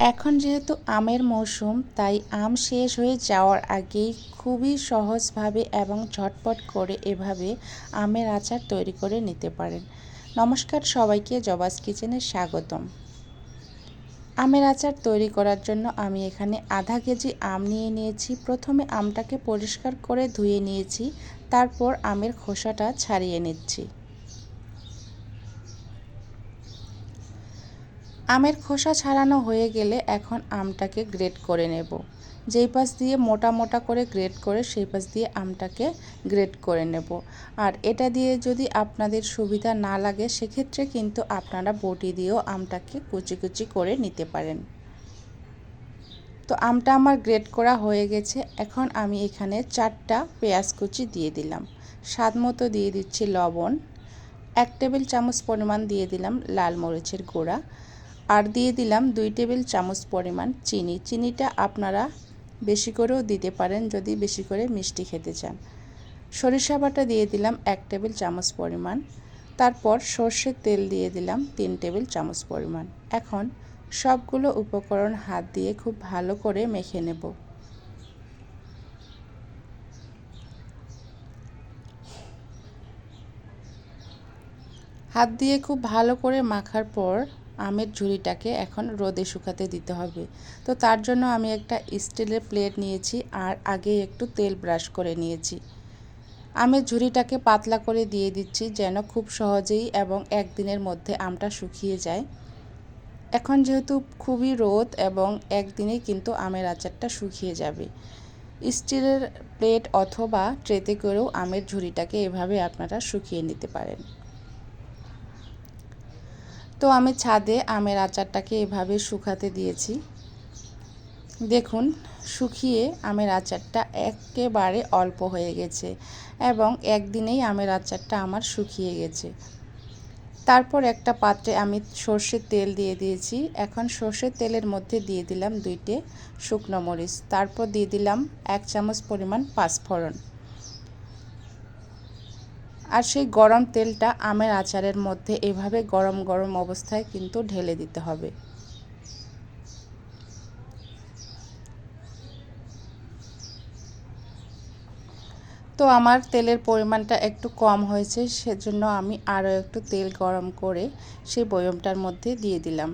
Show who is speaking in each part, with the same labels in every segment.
Speaker 1: এখন যেহেতু আমের মৌসুম, তাই আম শেষ হয়ে যাওয়ার আগেই খুবই সহজভাবে এবং ঝটপট করে এভাবে আমের আচার তৈরি করে নিতে পারেন। নমস্কার সবাইকে, জবাস কিচেনে স্বাগতম। আমের আচার তৈরি করার জন্য আমি এখানে আধা কেজি আম নিয়ে নিয়েছি। প্রথমে আমটাকে পরিষ্কার করে ধুয়ে নিয়েছি, তারপর আমের খোসাটা ছাড়িয়ে নিচ্ছি। আমের খোসা ছাড়ানো হয়ে গেলে এখন আমটাকে গ্রেট করে নেব। যেই পাশ দিয়ে মোটা মোটা করে গ্রেট করে সেই পাশ দিয়ে আমটাকে গ্রেট করে নেব। আর এটা দিয়ে যদি আপনাদের সুবিধা না লাগে, সেক্ষেত্রে কিন্তু আপনারা বটি দিয়েও আমটাকে কুচি কুচি করে নিতে পারেন। তো আমটা আমার গ্রেট করা হয়ে গেছে। এখন আমি এখানে চারটা পেঁয়াজ কুচি দিয়ে দিলাম। স্বাদ মতো দিয়ে দিচ্ছি লবণ। এক টেবিল চামচ পরিমাণ দিয়ে দিলাম লাল মরিচের গুঁড়া। আর দিয়ে দিলাম দুই টেবিল চামচ পরিমাণ চিনি। চিনিটা আপনারা বেশি করেও দিতে পারেন যদি বেশি করে মিষ্টি খেতে চান। সরিষা বাটা দিয়ে দিলাম এক টেবিল চামচ পরিমাণ। তারপর সর্ষের তেল দিয়ে দিলাম তিন টেবিল চামচ পরিমাণ। এখন সবগুলো উপকরণ হাত দিয়ে খুব ভালো করে মেখে নেব। হাত দিয়ে খুব ভালো করে মাখার পর আমের ঝুড়িটাকে এখন রোদে শুকাতে দিতে হবে। তো তার জন্য আমি একটা স্টিলের প্লেট নিয়েছি আর আগে একটু তেল ব্রাশ করে নিয়েছি। আমের ঝুড়িটাকে পাতলা করে দিয়ে দিচ্ছি যেন খুব সহজেই এবং একদিনের মধ্যে আমটা শুকিয়ে যায়। এখন যেহেতু খুবই রোদ এবং একদিনেই কিন্তু আমের আচারটা শুকিয়ে যাবে। স্টিলের প্লেট অথবা ট্রেতে করেও আমের ঝুড়িটাকে এভাবে আপনারা শুকিয়ে নিতে পারেন। তো আমি ছাদে আমের আচারটাকে এভাবে শুকাতে দিয়েছি। দেখুন, শুকিয়ে আমের আচারটা একেবারে অল্প হয়ে গেছে এবং একদিনেই আমের আচারটা আমার শুকিয়ে গেছে। তারপর একটা পাত্রে আমি সর্ষের তেল দিয়ে দিয়েছি। এখন সর্ষের তেলের মধ্যে দিয়ে দিলাম দুইটে শুকনো মরিচ। তারপর দিয়ে দিলাম এক চামচ পরিমাণ পাঁচফোড়ন। আর সেই গরম তেলটা আমের আচারের মধ্যে এভাবে গরম গরম অবস্থায় কিন্তু ঢেলে দিতে হবে। তো আমার তেলের পরিমাণটা একটু কম হয়েছে, সেজন্য আমি আরও একটু তেল গরম করে সেই বয়মটার মধ্যে দিয়ে দিলাম।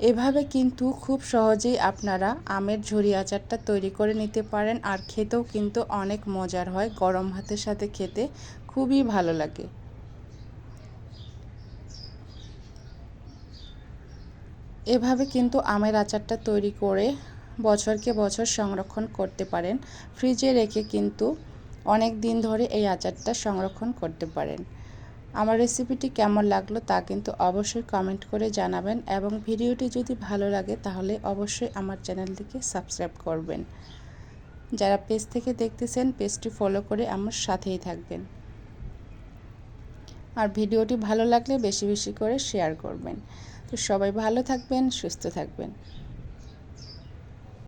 Speaker 1: এভাবে কিন্তু খুব সহজেই আপনারা আমের ঝুরি আচারটা তৈরি করে নিতে পারেন আর খেতেও কিন্তু অনেক মজার হয়, গরম ভাতের সাথে খেতে খুবই ভালো লাগে। এভাবে কিন্তু আমের আচারটা তৈরি করে বছরকে বছর সংরক্ষণ করতে পারেন। ফ্রিজে রেখে কিন্তু অনেক দিন ধরে এই আচারটা সংরক্ষণ করতে পারেন। আমার রেসিপিটি কেমন লাগল তা কিন্তু অবশ্যই কমেন্ট করে জানাবেন এবং ভিডিওটি যদি ভালো লাগে তাহলে অবশ্যই আমার চ্যানেলটিকে সাবস্ক্রাইব করবেন। যারা পেজ থেকে দেখতেছেন পেজটি ফলো করে আমার সাথেই থাকবেন। আর ভিডিওটি ভালো লাগলে বেশি বেশি করে শেয়ার করবেন। তো সবাই ভালো থাকবেন, সুস্থ থাকবেন।